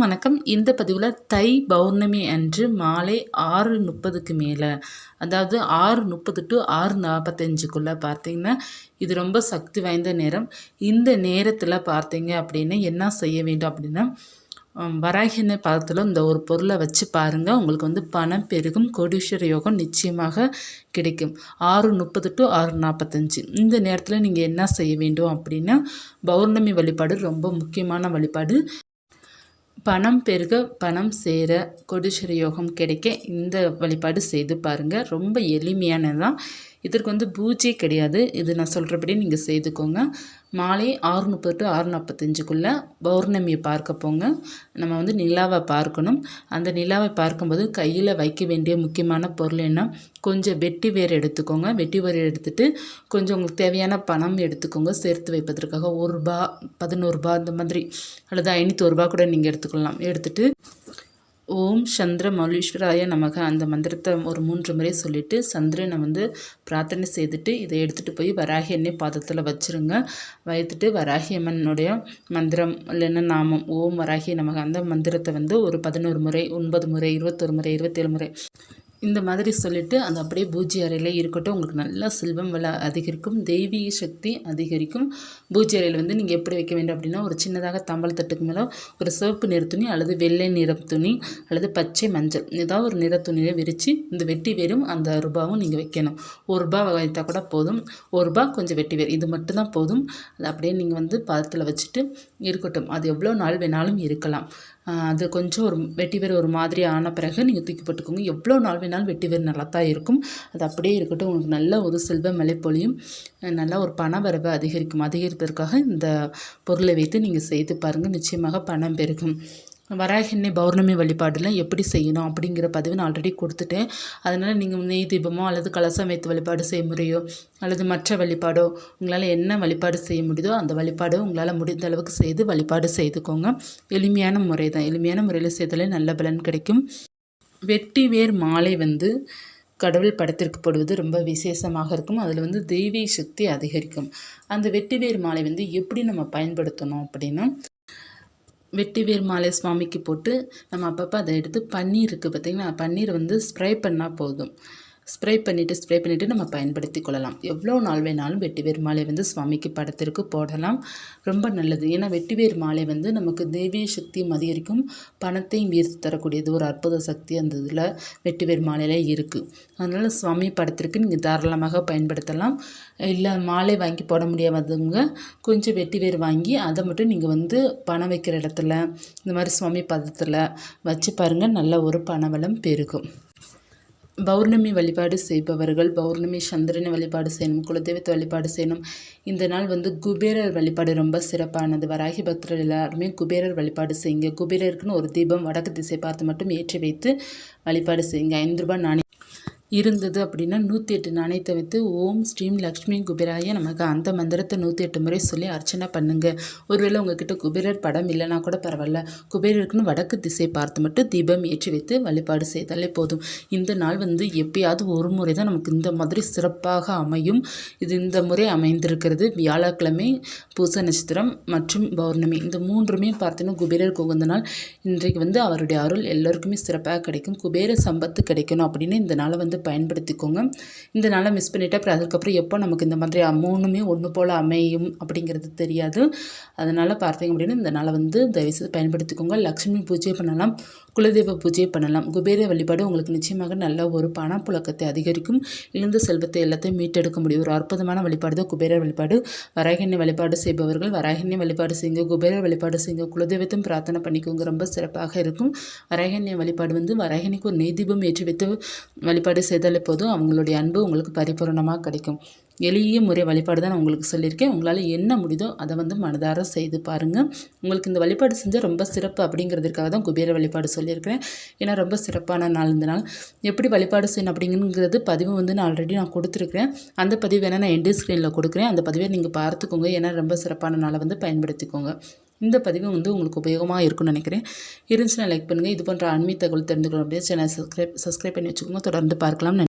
வணக்கம். இந்த பதிவில் தை பௌர்ணமி அன்று மாலை ஆறு முப்பதுக்கு மேலே அதாவது ஆறு முப்பது டு ஆறு நாற்பத்தஞ்சுக்குள்ளே பார்த்தீங்கன்னா இது ரொம்ப சக்தி வாய்ந்த நேரம். இந்த நேரத்தில் பார்த்தீங்க அப்படின்னா என்ன செய்ய வேண்டும் அப்படின்னா வராகின பதத்தில் இந்த ஒரு பொருளை வச்சு பாருங்கள் உங்களுக்கு வந்து பணம் பெருகும் கோடீஸ்வர யோகம் நிச்சயமாக கிடைக்கும். ஆறு முப்பது டு ஆறு நாற்பத்தஞ்சு இந்த நேரத்தில் நீங்கள் என்ன செய்ய வேண்டும் அப்படின்னா பௌர்ணமி வழிபாடு ரொம்ப முக்கியமான வழிபாடு. பணம் பெருக பணம் சேர கொடிஸ்வர யோகம் கிடைக்க இந்த வழிபாடு செய்து பாருங்கள் ரொம்ப எளிமையானதான் இதற்கு வந்து பூஜை கிடையாது. இது நான் சொல்கிறபடி நீங்கள் செய்துக்கோங்க. மாலை ஆறு முப்பது டு ஆறு நாற்பத்தஞ்சுக்குள்ளே பௌர்ணமியை பார்க்க போங்க. நம்ம வந்து நிலாவை பார்க்கணும். அந்த நிலாவை பார்க்கும்போது கையில் வைக்க வேண்டிய முக்கியமான பொருள் என்ன? கொஞ்சம் வெட்டி வேர் எடுத்துக்கோங்க. வெட்டி வேர் எடுத்துகிட்டு கொஞ்சம் உங்களுக்கு தேவையான பணம் எடுத்துக்கோங்க. சேர்த்து வைப்பதற்காக ஒரு ரூபா பதினோரு ரூபா அந்த மாதிரி அல்லது ஐநூற்றி ரூபா கூட நீங்கள் எடுத்துக்கலாம். எடுத்துகிட்டு ஓம் சந்திர மௌலீஸ்வராய நமக. அந்த மந்திரத்தை ஒரு மூன்று முறை சொல்லிவிட்டு சந்திரனை வந்து பிரார்த்தனை செய்துட்டு இதை எடுத்துகிட்டு போய் வராகி எண்ணெய் பாதத்தில் வச்சுருங்க. வைத்துட்டு வராகி அம்மனுடைய மந்திரம் இல்லைன்னா நாமம் ஓம் வராகி நமக. அந்த மந்திரத்தை வந்து ஒரு பதினோரு முறை ஒன்பது முறை இருபத்தொரு முறை இருபத்தேழு முறை இந்த மாதிரி சொல்லிவிட்டு அது அப்படியே பூஜை அறையில் இருக்கட்டும். உங்களுக்கு நல்லா செல்வம் வள அதிகரிக்கும் தெய்வீக சக்தி அதிகரிக்கும். பூஜ்ய அறையில் வந்து நீங்கள் எப்படி வைக்க வேண்டும் அப்படின்னா ஒரு சின்னதாக தம்பல் தட்டுக்கு மேலே ஒரு சிவப்பு நிற துணி அல்லது வெள்ளை நிற துணி அல்லது பச்சை மஞ்சள் ஏதாவது ஒரு நிற துணியை விரித்து இந்த வெட்டி வேரும் அந்த ரூபாவும் நீங்கள் வைக்கணும். ஒரு ரூபா வைத்தால் கூட போதும். ஒரு ரூபா கொஞ்சம் வெட்டி வேர் இது மட்டும்தான் போதும். அது அப்படியே நீங்கள் வந்து பதத்தில் வச்சுட்டு இருக்கட்டும். அது எவ்வளோ நாள் வேணாலும் இருக்கலாம். அது கொஞ்சம் ஒரு வெட்டி வேர் ஒரு மாதிரி ஆன பிறகு நீங்கள் தூக்கி போட்டுக்கோங்க. எவ்வளோ நாள் வேணாலும் வெட்டி வேர் நல்லா தான் இருக்கும். அது அப்படியே இருக்கட்டும். உங்களுக்கு நல்ல ஒரு செல்வ மலைப்பொழியும் நல்லா ஒரு பண வரவை அதிகரிக்கும். அதிகரிப்பதற்காக இந்த பொருளை வைத்து நீங்கள் செய்து பாருங்கள் நிச்சயமாக பணம் பெருகும். வராகினி பௌர்ணமி வழிபாடில் எப்படி செய்யணும் அப்படிங்கிற பதிவு நான் ஆல்ரெடி கொடுத்துட்டேன். அதனால் நீங்கள் நெய் தீபமோ அல்லது கலசம் வைத்து வழிபாடு செய்ய முறையோ அல்லது மற்ற வழிபாடோ உங்களால் என்ன வழிபாடு செய்ய முடியுதோ அந்த வழிபாடோ உங்களால் முடிந்த அளவுக்கு செய்து வழிபாடு செய்துக்கோங்க. எளிமையான முறை தான் எளிமையான முறையில் செய்தாலே நல்ல பலன் கிடைக்கும். வெட்டி வேர் மாலை வந்து கடவுள் படத்திற்கு போடுவது ரொம்ப விசேஷமாக இருக்கும். அதில் வந்து தெய்வீக சக்தி அதிகரிக்கும். அந்த வெட்டி வேர் மாலை வந்து எப்படி நம்ம பயன்படுத்தணும் அப்படின்னா வெட்டிவேர் மாலை சுவாமிக்கு போட்டு நம்ம அப்பப்போ அதை எடுத்து பன்னீர் இருக்குது பார்த்திங்கன்னா பன்னீர் வந்து ஸ்ப்ரே பண்ணால் போதும். ஸ்ப்ரே பண்ணிவிட்டு ஸ்ப்ரே பண்ணிவிட்டு நம்ம பயன்படுத்தி கொள்ளலாம். எவ்வளோ நாள் வேணாலும் வெட்டிவேர் மாலை வந்து சுவாமிக்கு படத்திற்கு போடலாம். ரொம்ப நல்லது. ஏன்னா வெட்டிவேர் மாலை வந்து நமக்கு தெய்வீக சக்தியும் அதிகரிக்கும். பணத்தையும் ஈர்த்து தரக்கூடியது. ஒரு அற்புத சக்தி அந்த இதில் வெட்டிவேர் மாலையில் இருக்குது அதனால் சுவாமி படத்திற்கு நீங்கள் தாராளமாக பயன்படுத்தலாம். இல்லை மாலை வாங்கி போட முடியாதவங்க கொஞ்சம் வெட்டிவேர் வாங்கி அதை மட்டும் நீங்கள் வந்து பணம் வைக்கிற இடத்துல இந்த மாதிரி சுவாமி பதத்தில் வச்சு பாருங்கள் நல்ல ஒரு பணவளம் பெருகும். பௌர்ணமி வழிபாடு செய்பவர்கள் பௌர்ணமி சந்திரனை வழிபாடு செய்யணும் குலதெய்வத்தை வழிபாடு செய்யணும். இந்த நாள் வந்து குபேரர் வழிபாடு ரொம்ப சிறப்பானது. வராகி பக்தர்கள் எல்லாருமே குபேரர் வழிபாடு செய்யுங்க. குபேரருக்குன்னு ஒரு தீபம் வடக்கு திசை பார்த்து மட்டும் ஏற்றி வைத்து வழிபாடு செய்யுங்க. ஐந்து ரூபாய் நாணயம் இருந்தது அப்படின்னா நூற்றி எட்டு நாணயத்தை வைத்து ஓம் ஸ்ரீம் லக்ஷ்மி குபேராய நமக்கு அந்த மந்திரத்தை நூற்றி எட்டு முறை சொல்லி அர்ச்சனை பண்ணுங்கள் ஒருவேளை உங்ககிட்ட குபேரர் படம் இல்லைனா கூட பரவாயில்ல. குபேரருக்குன்னு வடக்கு திசை பார்த்து மட்டும் தீபம் ஏற்றி வைத்து வழிபாடு செய்தாலே போதும். இந்த நாள் வந்து எப்பயாவது ஒரு முறை தான் நமக்கு இந்த மாதிரி சிறப்பாக அமையும். இது இந்த முறை அமைந்திருக்கிறது. வியாழக்கிழமை பூச நட்சத்திரம் மற்றும் பௌர்ணமி. இந்த மூன்றுமே பார்த்தீங்கன்னா குபேரருக்கு உகந்த நாள். இன்றைக்கு வந்து அவருடைய அருள் எல்லோருக்குமே சிறப்பாக கிடைக்கும். குபேர சம்பத்து கிடைக்கணும் அப்படின்னு இந்த நாளை வந்து பயன்படுத்திக்கோங்க. இந்த நாளை மிஸ் பண்ணிவிட்டு அப்புறம் அதுக்கப்புறம் எப்போ நமக்கு இந்த மாதிரி மூணுமே ஒன்று போல் அமையும் அப்படிங்கிறது தெரியாது. அதனால் பார்த்தீங்க அப்படின்னா இந்த நாளை வந்து தயவுசெய்து பயன்படுத்திக்கோங்க. லக்ஷ்மி பூஜை பண்ணலாம் குலதெய்வ பூஜை பண்ணலாம். குபேர வழிபாடு உங்களுக்கு நிச்சயமாக நல்ல ஒரு பணப்புழக்கத்தை அதிகரிக்கும். இழந்த செல்வத்தை எல்லாத்தையும் மீட்டெடுக்க முடியும். ஒரு அற்புதமான வழிபாடு தான் குபேர வழிபாடு. வராகினி வழிபாடு செய்பவர்கள் வராகினி வழிபாடு செய்யுங்க. குபேர வழிபாடு செய்யுங்க. குலதெய்வத்தையும் பிரார்த்தனை பண்ணிக்கோங்க. ரொம்ப சிறப்பாக இருக்கும். வராகினி வழிபாடு வந்து வராகினிக்கு ஒரு நெய்தீபம் ஏற்றி வைத்து வழிபாடு செய்தாலே போதும். அவங்களுடைய அன்பு உங்களுக்கு பரிபூர்ணமாக கிடைக்கும். எளிய முறை வழிபாடு தான் நான் உங்களுக்கு சொல்லியிருக்கேன். உங்களால் என்ன முடியுதோ அதை வந்து மனதார செய்து பாருங்கள் உங்களுக்கு இந்த வழிபாடு செஞ்சால் ரொம்ப சிறப்பு அப்படிங்கிறதுக்காக தான் குபேர வழிபாடு சொல்லியிருக்கிறேன். ஏன்னா ரொம்ப சிறப்பான நாள் இந்த நாள். எப்படி வழிபாடு செய்யணும் அப்படிங்கிறது பதிவு வந்து நான் ஆல்ரெடி நான் கொடுத்துருக்குறேன். அந்த பதிவு வேணால் நான் எண்டு ஸ்க்ரீனில் கொடுக்குறேன். அந்த பதிவை நீங்கள் பார்த்துக்கோங்க. ஏன்னா ரொம்ப சிறப்பான நாளை வந்து பயன்படுத்திக்கோங்க. இந்த பதிவு வந்து உங்களுக்கு உபயோகமாக இருக்கும்னு நினைக்கிறேன். இருந்துச்சுன்னா லைக் பண்ணுங்கள் இது போன்ற அண்மை தகவல் தெரிஞ்சுக்கணும் அப்படியே சேனல் சப்ஸ்கிரைப் சப்ஸ்கிரைப் பண்ணி வச்சுக்கோங்க. தொடர்ந்து பார்க்கலாம்.